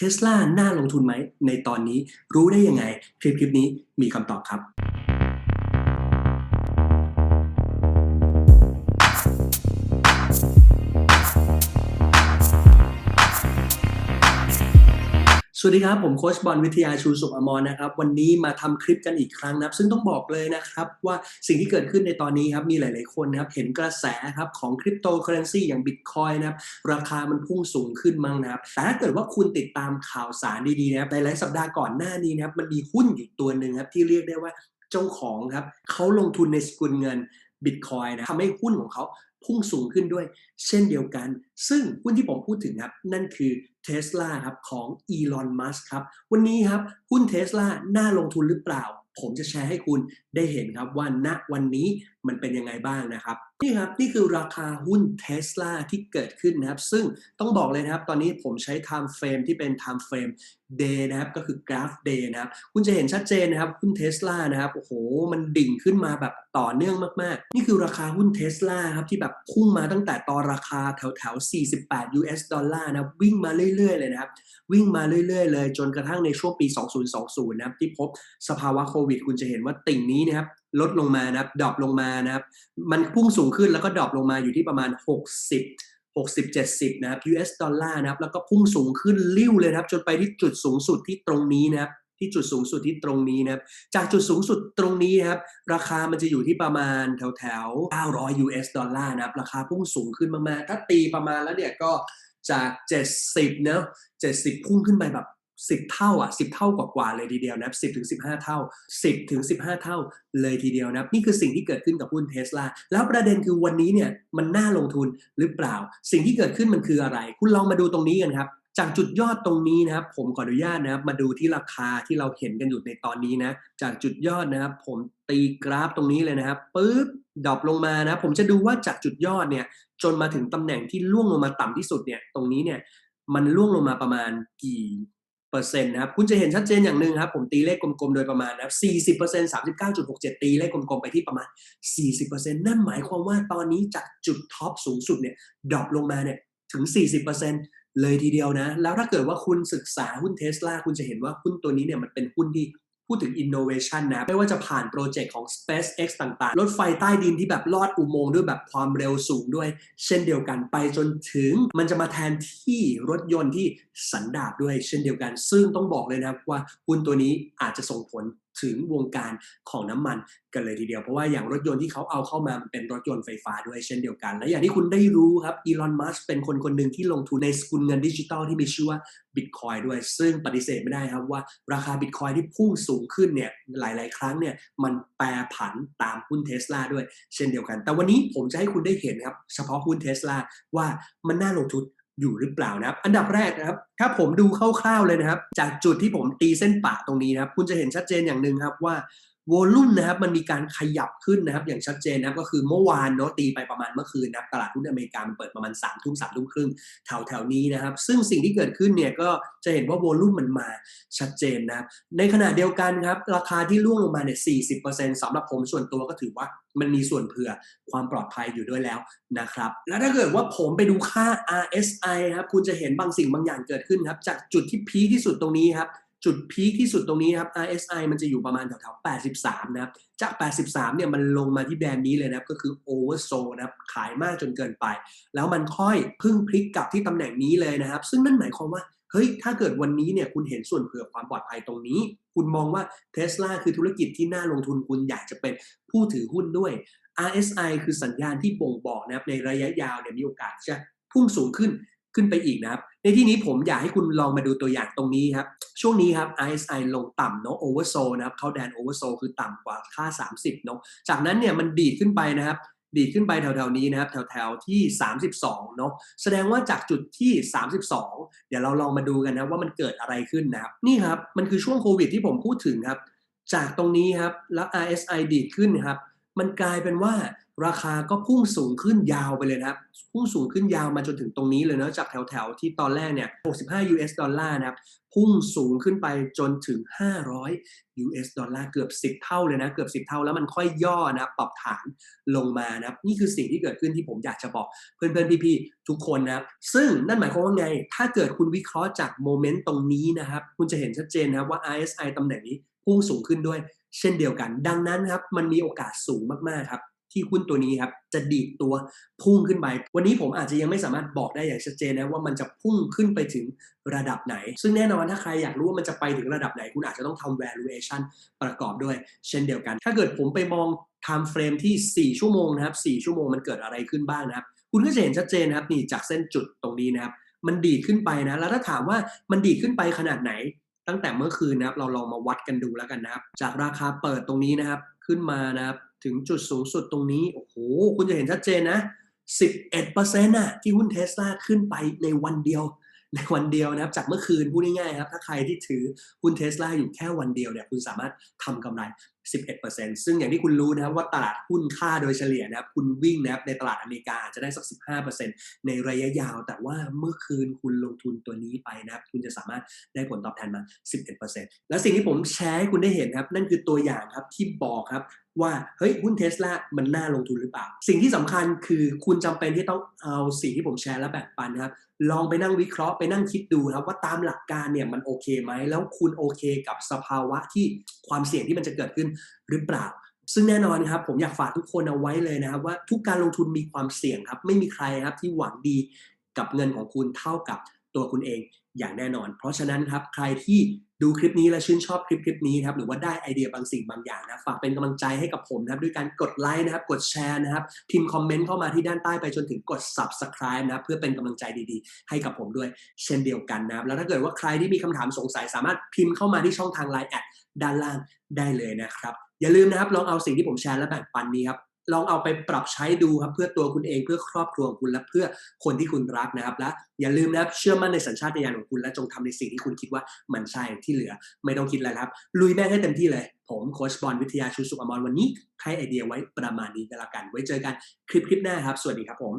เทสลาน่าลงทุนไหมในตอนนี้รู้ได้ยังไง คลิปคลิปนี้มีคำตอบครับ สวัสดีครับ ผมโค้ชบอลวิทยาชูสุขอมรนะครับ วันนี้มาทำคลิปกันอีกครั้งนะครับ ซึ่งต้องบอกเลยนะครับว่าสิ่งที่เกิดขึ้นในตอนนี้ครับมีหลาย ๆ คนนะครับเห็นกระแสครับของคริปโตเคอเรนซีอย่างบิตคอยนะครับราคามันพุ่งสูงขึ้นมั้งนะครับ แต่ถ้าเกิดว่าคุณติดตามข่าวสารดี ๆ นะครับหลายๆสัปดาห์ก่อนหน้านี้นะครับมันมีหุ้นอยู่ตัวหนึ่งครับที่เรียกได้ว่าเจ้าของครับเขาลงทุนในสกุลเงินบิตคอยนะทำให้หุ้นของเขาพุ่งสูงขึ้นด้วยเช่นเดียวกัน ซึ่งหุ้นที่ผมพูดถึงครับนั่นคือเท s l a ครับของอีลอนมัสครับวันนี้ครับหุ้นเท s l a น่าลงทุนหรือเปล่า ผมจะแชร์ให้คุณได้เห็นครับว่าณวันนี้มันเป็นยังไงบ้างนะครับนี่ครับนี่คือราคาหุ้นเท s l a ที่เกิดขึ้นนะครับ ซึ่งต้องบอกเลยนะครับ ตอนนี้ผมใช้ time frame ที่เป็น time frame day นะครับก็คือกราฟ day นะครับ คุณจะเห็นชัดเจนนะครับหุ้นเท s l a นะครับโอ้โหมันดิ่งขึ้นมาแบบต่อเนื่องมาก ๆ นี่คือราคาหุ้นเท s l a ครับที่แบบพุ่งมาตั้งแต่ตอนราคาแถวแถวๆ48 US ดอลลาร์นะวิ่งมาเรื่อยๆเลยนะครับ วิ่งมาเรื่อยๆเลย จนกระทั่งในช่วงปี 2020 นะครับ ที่พบสภาวะโควิด คุณจะเห็นว่าติ่งนี้นะครับ ลดลงมานะครับดรอปลงมานะครับ มันพุ่งสูงขึ้นแล้วก็ดรอปลงมาอยู่ที่ประมาณ 60 60 70 นะครับ US ดอลลาร์นะครับ แล้วก็พุ่งสูงขึ้นริ้วเลยนะครับ จนไปที่จุดสูงสุดที่ตรงนี้นะครับ ที่จุดสูงสุดที่ตรงนี้นะครับ จากจุดสูงสุดตรงนี้นะครับ ราคามันจะอยู่ที่ประมาณแถวแถวๆ900 US ดอลลาร์นะครับ ราคาพุ่งสูงขึ้นมากๆ ถ้าตีประมาณแล้วเนี่ยก็ จาก 70เนอะ70 พุ่งขึ้นไปแบบ10เท่าอะ10เท่ากว่าๆเลยทีเดียวนะครับ10ถึง15เท่า10ถึง15เท่าเลยทีเดียวนะครับนี่คือสิ่งที่เกิดขึ้นกับหุ้นเทสลาแล้วประเด็นคือวันนี้เนี่ยมันน่าลงทุนหรือเปล่า สิ่งที่เกิดขึ้นมันคืออะไร คุณลองมาดูตรงนี้กันครับจากจุดยอดตรงนี้นะครับ ผมขออนุญาตนะครับ มาดูที่ราคาที่เราเห็นกันอยู่ในตอนนี้นะ จากจุดยอดนะครับ ผมตีกราฟตรงนี้เลยนะครับปึ๊บดรอปลงมานะ ผมจะดูว่าจากจุดยอดเนี่ย จนมาถึงตำแหน่งที่ล่วงลงมาต่ำที่สุดเนี่ย ตรงนี้เนี่ย มันล่วงลงมาประมาณกี่เปอร์เซ็นต์นะครับ คุณจะเห็นชัดเจนอย่างหนึ่งครับ ผมตีเลขกลมๆ โดยประมาณนะครับ40% 39.67 ตีเลขกลมๆ ไปที่ประมาณ 40%นั่นหมายความว่าตอนนี้จากจุดท็อปสูงสุดเนี่ยดรอปลงมาเนี่ยถึง 40%เเลยทีเดียวนะ แล้วถ้าเกิดว่าคุณศึกษาหุ้นเทสลาคุณจะเห็นว่าหุ้นตัวนี้เนี่ยมันเป็นหุ้นที่พูดถึง innovation นะ ไม่ว่าจะผ่านโปรเจกต์ของ SpaceX ต่างๆ รถไฟใต้ดินที่แบบลอดอุโมงค์ด้วยแบบความเร็วสูงด้วย เช่นเดียวกันไปจนถึงมันจะมาแทนที่รถยนต์ที่สันดาปด้วยเช่นเดียวกัน ซึ่งต้องบอกเลยนะครับว่าหุ้นตัวนี้อาจจะส่งผล ถึงวงการของน้ำมันกันเลยทีเดียว เพราะว่าอย่างรถยนต์ที่เขาเอาเข้ามามันเป็นรถยนต์ไฟฟ้าด้วยเช่นเดียวกัน และอย่างที่คุณได้รู้ครับอีลอนมัสเป็นคนคนหนึ่งที่ลงทุนในสกุลเงินดิจิตอลที่มีชื่อว่าบิตคอยด้วย ซึ่งปฏิเสธไม่ได้ครับว่าราคาบิตคอยที่พุ่งสูงขึ้นเนี่ยหลาย ๆ ครั้งเนี่ยมันแปรผันตามหุ้นเทสลาด้วยเช่นเดียวกัน แต่วันนี้ผมจะให้คุณได้เห็นครับเฉพาะหุ้นเทสลาว่ามันน่าลงทุน อยู่หรือเปล่านะครับ อันดับแรกนะครับ ถ้าผมดูคร่าวๆเลยนะครับ จากจุดที่ผมตีเส้นปะตรงนี้นะครับ คุณจะเห็นชัดเจนอย่างหนึ่งครับว่า โวลุ่มนะครับมันมีการขยับขึ้นนะครับอย่างชัดเจนนะครับก็คือเมื่อวานเนาะตีไปประมาณเมื่อคืนนะครับตลาดหุ้นอเมริกามันเปิดประมาณ3ามทุ่มสามทุ่มครึ่งแถวแถวๆนี้นะครับ ซึ่งสิ่งที่เกิดขึ้นเนี่ยก็จะเห็นว่าโวลุ่มมันมาชัดเจนนะครับในขณะเดียวกันครับราคาที่ร่วงลงมาเนี่ย40%สำหรับผมส่วนตัวก็ถือว่ามันมีส่วนเผื่อความปลอดภัยอยู่ด้วยแล้วนะครับแล้วถ้าเกิดว่าผมไปดูค่า RSI ครับคุณจะเห็นบางสิ่งบางอย่างเกิดขึ้นครับจากจุดที่พีที่สุดตรงนี้ครับ จุดพีคที่สุดตรงนี้ครับ RSI มันจะอยู่ประมาณแถวๆ83 นะครับ จาก 83 เนี่ยมันลงมาที่แบรนด์นี้เลยนะครับ ก็คือ oversold นะครับ ขายมากจนเกินไป แล้วมันค่อยพึ่งพลิกกลับที่ตำแหน่งนี้เลยนะครับ ซึ่งนั่นหมายความว่า เฮ้ย ถ้าเกิดวันนี้เนี่ยคุณเห็นส่วนเผื่อความปลอดภัยตรงนี้ คุณมองว่า Tesla คือธุรกิจที่น่าลงทุนคุณอยากจะเป็นผู้ถือหุ้นด้วย RSI คือสัญญาณที่บ่งบอกนะครับในระยะยาวเนี่ยมีโอกาสจะพุ่งสูงขึ้น ขึ้นไปอีกนะครับ ในที่นี้ผมอยากให้คุณลองมาดูตัวอย่างตรงนี้ครับ ช่วงนี้ครับ RSI ลงต่ำเนาะ oversold นะครับ เข้าแดน oversold คือต่ำกว่าค่า 30เนาะ จากนั้นเนี่ยมันดีดขึ้นไปนะครับดีดขึ้นไปแถวๆนี้นะครับแถวๆที่ 32เนาะแสดงว่าจากจุดที่ 32 เดี๋ยวเราลองมาดูกันนะว่ามันเกิดอะไรขึ้นนะครับ นี่ครับ มันคือช่วงโควิดที่ผมพูดถึงครับ จากตรงนี้ครับแล้ว RSI ดีดขึ้นครับ มันกลายเป็นว่าราคาก็พุ่งสูงขึ้นยาวไปเลยนะครับ พุ่งสูงขึ้นยาวมาจนถึงตรงนี้เลยเนะจากแถวๆ ที่ตอนแรกเนี่ย 65 US ดอลลาร์นะครับ พุ่งสูงขึ้นไปจนถึง 500 US ดอลลาร์เกือบ 10 เท่าเลยนะ เกือบ 10 เท่าแล้วมันค่อยย่อนะ ปรับฐานลงมานะครับ นี่คือสิ่งที่เกิดขึ้นที่ผมอยากจะบอกเพื่อนๆ พี่ๆ ทุกคนนะครับ ซึ่งนั่นหมายความว่าไง ถ้าเกิดคุณวิเคราะห์จากโมเมนต์ตรงนี้นะครับ คุณจะเห็นชัดเจนนะครับว่า RSI ตำแหน่งนี้ พุ่งสูงขึ้นด้วย เช่นเดียวกัน ดังนั้นครับมันมีโอกาสสูงมากๆครับที่หุ้นตัวนี้ครับจะดีดตัวพุ่งขึ้นไป วันนี้ผมอาจจะยังไม่สามารถบอกได้อย่างชัดเจนนะว่ามันจะพุ่งขึ้นไปถึงระดับไหน ซึ่งแน่นอนถ้าใครอยากรู้ว่ามันจะไปถึงระดับไหน คุณอาจจะต้องทำ valuation ประกอบด้วย เช่นเดียวกัน ถ้าเกิดผมไปมอง time frame ที่ 4 ชั่วโมงนะครับ 4 ชั่วโมงมันเกิดอะไรขึ้นบ้างนะครับ คุณก็จะเห็นชัดเจนนะครับนี่จากเส้นจุดตรงนี้นะครับ มันดีดขึ้นไปนะ แล้วถ้าถามว่ามันดีดขึ้นไปขนาดไหน ตั้งแต่เมื่อคืนนะครับ เราลองมาวัดกันดูแล้วกันนะครับ จากราคาเปิดตรงนี้นะครับ ขึ้นมานะครับถึงจุดสูงสุดตรงนี้ โอ้โห คุณจะเห็นชัดเจนนะ 11%น่ะที่หุ้นเทสลาขึ้นไปในวันเดียว ในวันเดียวนะครับ จากเมื่อคืนพูดง่ายๆครับถ้าใครที่ถือหุ้นเทสลาอยู่แค่วันเดียวเนี่ยคุณสามารถทำกำไร 11%ซึ่งอย่างที่คุณรู้นะครับว่าตลาดหุ้นค่าโดยเฉลี่ยนะครับ คุณวิ่งนะครับในตลาดอเมริกาอาจจะได้สัก 15%ในระยะยาว แต่ว่าเมื่อคืนคุณลงทุนตัวนี้ไปนะครับ คุณจะสามารถได้ผลตอบแทนมา 11%และสิ่งที่ผมแชร์ให้คุณได้เห็นครับ นั่นคือตัวอย่างครับที่บอกครับ ว่าเฮ้ยหุ้นเทสลามันน่าลงทุนหรือเปล่า สิ่งที่สำคัญคือคุณจำเป็นที่ต้องเอาสิ่งที่ผมแชร์และแบ่งปันนะครับ ลองไปนั่งวิเคราะห์ไปนั่งคิดดูครับว่าตามหลักการเนี่ยมันโอเคไหม แล้วคุณโอเคกับสภาวะที่ความเสี่ยงที่มันจะเกิดขึ้นหรือเปล่าซึ่งแน่นอนครับผมอยากฝากทุกคนเอาไว้เลยนะครับ ว่าทุกการลงทุนมีความเสี่ยงครับ ไม่มีใครครับที่หวังดีกับเงินของคุณเท่ากับตัวคุณเอง อย่างแน่นอน เพราะฉะนั้นครับใครที่ดูคลิปนี้และชื่นชอบคลิปคลิปนี้ครับหรือว่าได้ไอเดียบางสิ่งบางอย่างนะฝากเป็นกำลังใจให้กับผมนะครับด้วยการกดไลค์นะครับกดแชร์นะครับพิมพ์คอมเมนต์เข้ามาที่ด้านใต้ไปจนถึงกด subscribe นะครับเพื่อเป็นกำลังใจดีๆ ให้กับผมด้วยเช่นเดียวกันนะครับแล้วถ้าเกิดว่าใครที่มีคำถามสงสัยสามารถพิมพ์เข้ามาที่ช่องทาง Line แอดด้านล่างได้เลยนะครับอย่าลืมนะครับลองเอาสิ่งที่ผมแชร์และแบ่งปันนี้ครับ ลองเอาไปปรับใช้ดูครับเพื่อตัวคุณเองเพื่อครอบครัวของคุณและเพื่อคนที่คุณรักนะครับ และอย่าลืมนะครับเชื่อมั่นในสัญชาตญาณของคุณและจงทำในสิ่งที่คุณคิดว่ามันใช่ที่เหลือ ไม่ต้องคิดอะไรครับ ลุยแม่งให้เต็มที่เลย ผมโค้ชบอลวิทยาชูสุขอมรวันนี้ให้ไอเดียไว้ประมาณนี้ก็แล้วกัน ไว้เจอกันคลิปคลิปหน้าครับ สวัสดีครับผม